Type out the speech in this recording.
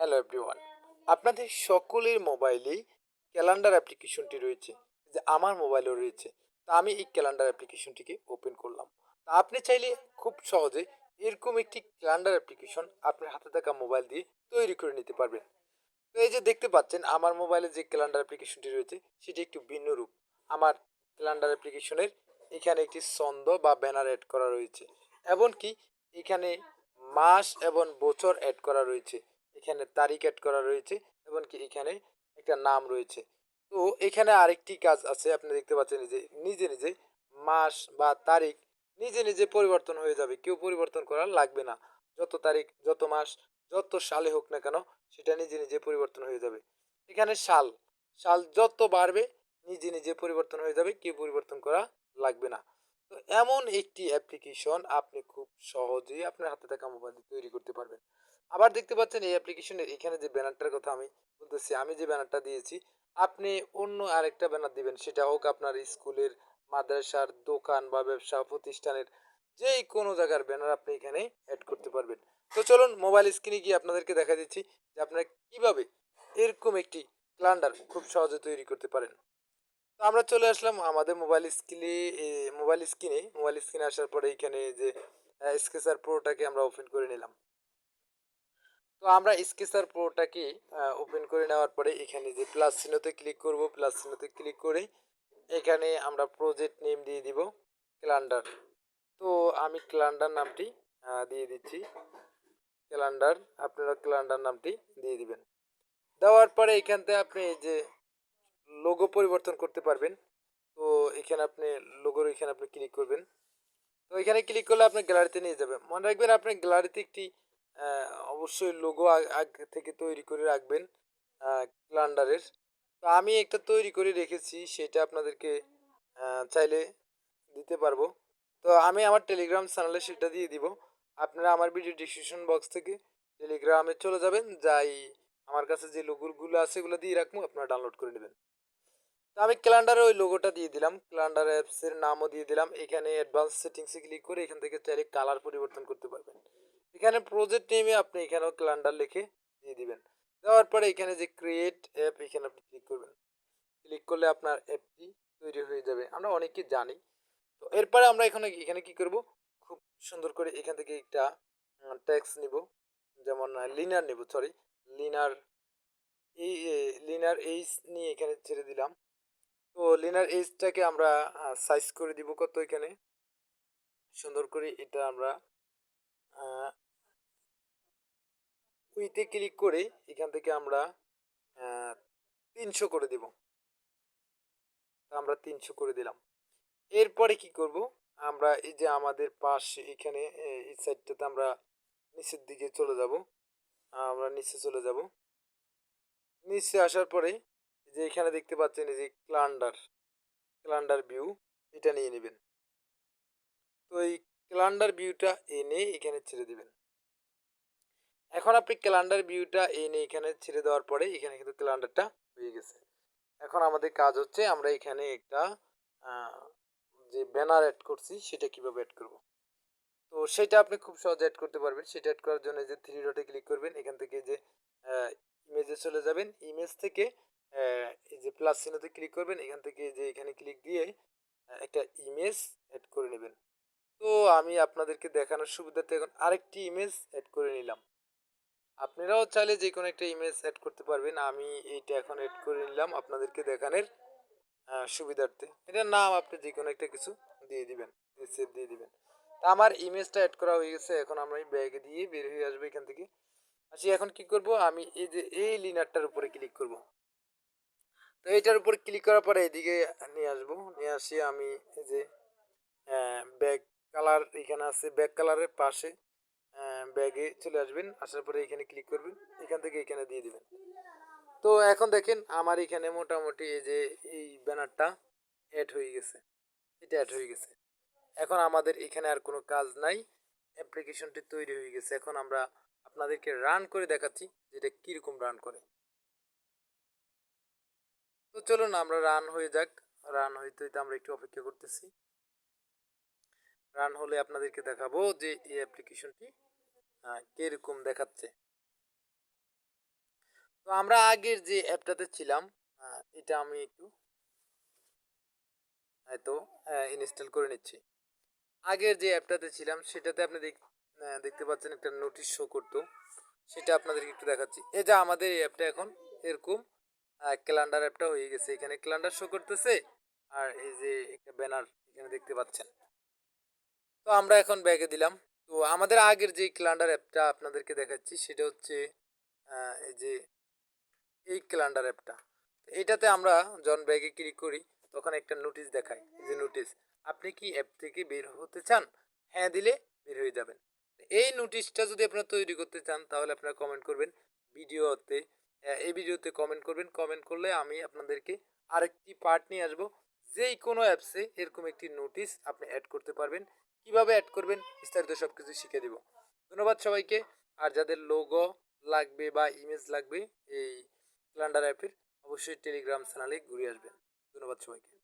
Hello everyone আপনাদের সকলের মোবাইলেই ক্যালেন্ডার অ্যাপ্লিকেশনটি রয়েছে, যে আমার মোবাইলেও রয়েছে। তা আমি এই ক্যালেন্ডার অ্যাপ্লিকেশনটিকে ওপেন করলাম। তা আপনি চাইলে খুব সহজে এরকম একটি ক্যালেন্ডার অ্যাপ্লিকেশন আপনার হাতে থাকা মোবাইল দিয়ে তৈরি করে নিতে পারবেন। তো এই যে দেখতে পাচ্ছেন, আমার মোবাইলে যে ক্যালেন্ডার অ্যাপ্লিকেশনটি রয়েছে, সেটি একটু ভিন্ন রূপ। আমার ক্যালেন্ডার অ্যাপ্লিকেশনের এখানে একটি ছন্দ বা ব্যানার অ্যাড করা রয়েছে, এমনকি এখানে মাস এবং বছর অ্যাড করা রয়েছে। এখানে তারিখ অ্যাড করা রয়েছে, এমনকি এখানে একটা নাম রয়েছে। তো এখানে আরেকটি কাজ আছে, আপনি দেখতে পাচ্ছেন যে নিজে নিজে মাস বা তারিখ নিজে নিজে পরিবর্তন হয়ে যাবে। কেউ পরিবর্তন করা লাগবে না। যত তারিখ, যত মাস, যত সালে হোক না কেন, সেটা নিজে নিজে পরিবর্তন হয়ে যাবে। এখানে সাল সাল যত বাড়বে, নিজে নিজে পরিবর্তন হয়ে যাবে, কেউ পরিবর্তন করা লাগবে না। তো এমন একটি অ্যাপ্লিকেশন আপনি খুব সহজেই আপনার হাতে থাকা মোবাইল তৈরি করতে পারবেন। আবার দেখতে পাচ্ছেন এই অ্যাপ্লিকেশনের এখানে যে ব্যানারটার কথা আমি বলতেছি, আমি যে ব্যানারটা দিয়েছি, আপনি অন্য আরেকটা ব্যানার দিবেন, সেটা হোক আপনার স্কুলের, মাদ্রাসার দোকান বা ব্যবসা প্রতিষ্ঠানের যে কোনো জায়গার ব্যানার আপনি এখানে অ্যাড করতে পারবেন। তো চলুন মোবাইল স্ক্রিনে গিয়ে আপনাদেরকে দেখা দিচ্ছি যে আপনারা কীভাবে এরকম একটি ক্লান্ডার খুব সহজে তৈরি করতে পারেন। তো আমরা চলে আসলাম আমাদের মোবাইল স্ক্রিনে মোবাইল স্ক্রিনে মোবাইল স্ক্রিনে আসার পরে এখানে যে স্কেচার প্রোটাকে আমরা ওপেন করে নিলাম। তো আমরা স্কেচার প্রোটাকে ওপেন করে নেওয়ার পরে এখানে যে প্লাস চিহ্নতে ক্লিক করব প্লাস চিহ্নতে ক্লিক করে এখানে আমরা প্রজেক্ট নেম দিয়ে দিব ক্যালেন্ডার তো আমি ক্যালেন্ডার নামটি দিয়ে দিচ্ছি। ক্যালেন্ডার আপনারা ক্যালেন্ডার নামটি দিয়ে দিবেন। দেওয়ার পরে এখান থেকে আপনি যে লোগো পরিবর্তন করতে পারবেন। তো এখানে আপনি লোগোর এখানে আপনি ক্লিক করবেন। তো এখানে ক্লিক করলে আপনি গ্যালারিতে নিয়ে যাবেন মনে রাখবেন আপনি গ্যালারিতে একটি অবশ্যই লোগো আগে থেকে তৈরি করে রাখবেন ক্যালেন্ডারের তো আমি একটা তৈরি করে রেখেছি, সেটা আপনাদেরকে চাইলে দিতে পারব। তো আমি আমার টেলিগ্রাম চ্যানেলে সেটা দিয়ে দিব। আপনারা আমার ভিডিও ডিসক্রিপশন বক্স থেকে টেলিগ্রামে চলে যাবেন। যাই আমার কাছে যে লোগোগুলো আছে, এগুলো দিয়ে রাখব, আপনারা ডাউনলোড করে নেবেন। তো আমি ক্যালেন্ডারে ওই লোগোটা দিয়ে দিলাম। ক্যালেন্ডার অ্যাপসের নামও দিয়ে দিলাম। এখানে অ্যাডভান্স সেটিংসে ক্লিক করে এখান থেকে চাইলে কালার পরিবর্তন করতে পারবেন। এখানে প্রজেক্ট নেমে আপনি এখানেও ক্যালেন্ডার লিখে দিয়ে দিবেন। দেওয়ার পরে এখানে যে ক্রিয়েট অ্যাপ এখানে আপনি ক্লিক করবেন। ক্লিক করলে আপনার অ্যাপটি তৈরি হয়ে যাবে। আমরা অনেকে জানি। তো এরপরে আমরা এখানে এখানে কি করব? খুব সুন্দর করে এখান থেকে একটা ট্যাক্স নিব। যেমন লিনার নেব সরি লিনার এই লিনার এইচ নিয়ে এখানে ছেড়ে দিলাম। তো লিনার এইচটাকে আমরা সাইজ করে দিব কত এখানে? সুন্দর করে এটা আমরা উইতে ক্লিক করে এখান থেকে আমরা তিনশো করে দেব। আমরা তিনশো করে দিলাম। এরপরে কি করব? আমরা এই যে আমাদের পাশে এখানে এই সাইডটাতে আমরা নিচের দিকে চলে যাব। আমরা নিচে চলে যাব। নিচে আসার পরে যে এখানে দেখতে পাচ্ছেন এই যে ক্লান্ডার ক্লান্ডার ভিউ, এটা নিয়ে নেবেন। তো এই ক্যালেন্ডার ভিউটা এনে এখানে ছেড়ে দিবেন। এখন আপনি ক্যালেন্ডার ভিউটা এনে এখানে ছেড়ে দেওয়ার পরে এখানে কিন্তু ক্যালেন্ডারটা হয়ে গেছে। এখন আমাদের কাজ হচ্ছে আমরা এখানে একটা যে ব্যানার অ্যাড করছি, সেটা কীভাবে অ্যাড করব? তো সেটা আপনি খুব সহজে অ্যাড করতে পারবেন। সেটা অ্যাড করার জন্য যে থ্রি ডটে ক্লিক করবেন, এখান থেকে যে ইমেজে চলে যাবেন। ইমেজ থেকে এই যে প্লাস চিহ্নতে ক্লিক করবেন, এখান থেকে যে এখানে ক্লিক দিয়ে একটা ইমেজ অ্যাড করে নেবেন। তো আমি আপনাদেরকে দেখানোর সুবিধার্থে এখন আরেকটি ইমেজ অ্যাড করে নিলাম। আপনারাও চাইলে যে কোনো একটা ইমেজ অ্যাড করতে পারবেন। আমি এইটা এখন অ্যাড করে নিলাম আপনাদেরকে দেখানোর সুবিধার্থে। এটার নাম আপনি যে কোনো একটা কিছু দিয়ে দিবেন সেভ দিয়ে দিবেন। তা আমার ইমেজটা অ্যাড করা হয়ে গেছে, এখন আমরা এই ব্যাগে দিয়ে বের হয়ে আসব এখান থেকে। আসি, এখন কি করব? আমি এই যে এই লিনারটার উপরে ক্লিক করব। তো এটার উপর ক্লিক করার পরে এদিকে নিয়ে আসব। নিয়ে আসি আমি এই যে ব্যাগ কালার এখানে আছে ব্যাগ কালারের পাশে ব্যাগে চলে আসবেন। আসার পরে এখানে ক্লিক করবেন। এখান থেকে এখানে দিয়ে দিবেন। তো এখন দেখেন আমার এখানে মোটামুটি এই যে, এই ব্যানারটা অ্যাড হয়ে গেছে। এটা অ্যাড হয়ে গেছে। এখন আমাদের এখানে আর কোনো কাজ নাই। অ্যাপ্লিকেশনটি তৈরি হয়ে গেছে। এখন আমরা আপনাদেরকে রান করে দেখাচ্ছি যে এটা কীরকম রান করে। চলুন আমরা রান হয়ে যাক। রান হইতে হইতে আমরা একটু অপেক্ষা করতেছি। রান হলে আপনাদেরকে দেখাবো যে এই অ্যাপ্লিকেশনটি কীরকম দেখাচ্ছে। তো আমরা আগের যে অ্যাপটাতে ছিলাম এটা আমি একটু হয়তো ইনস্টল করে নিচ্ছি। আগের যে অ্যাপটাতে ছিলাম, সেটাতে আপনি দেখ- দেখতে পাচ্ছেন একটা নোটিশ শো করতো। সেটা আপনাদেরকে একটু দেখাচ্ছি। এই যে আমাদের এই অ্যাপটা এখন এরকম ক্যালেন্ডার অ্যাপটা হয়ে গেছে। এখানে ক্যালেন্ডার শো করতেছে, আর এই যে একটা ব্যানার এখানে দেখতে পাচ্ছেন। তো আমরা এখন ব্যাগে দিলাম। তো আমাদের আগের যে ক্যালেন্ডার অ্যাপটা আপনাদেরকে দেখাচ্ছি, সেটা হচ্ছে এই যে এই ক্যালেন্ডার অ্যাপটা এটাতে আমরা যখন ব্যাগে ক্লিক করি, তখন একটা নোটিশ দেখায়। যে নোটিশ আপনি কি অ্যাপ থেকে বের হতে চান? হ্যাঁ দিলে বের হয়ে যাবেন। এই নোটিশটা যদি আপনারা তৈরি করতে চান, তাহলে আপনারা কমেন্ট করবেন ভিডিওতে এই ভিডিওতে কমেন্ট করবেন। কমেন্ট করলে আমি আপনাদেরকে আরেকটি পার্ট নিয়ে আসব। যেই কোনো অ্যাপসে এরকম একটি নোটিশ আপনি অ্যাড করতে পারবেন। কীভাবে অ্যাড করবেন বিস্তারিত সব কিছু শিখে দেব। ধন্যবাদ সবাইকে। আর যাদের লোগো লাগবে বা ইমেজ লাগবে, এই ক্যালেন্ডার অ্যাপের অবশ্যই টেলিগ্রাম চ্যানেলে ঘুরে আসবেন। ধন্যবাদ সবাইকে।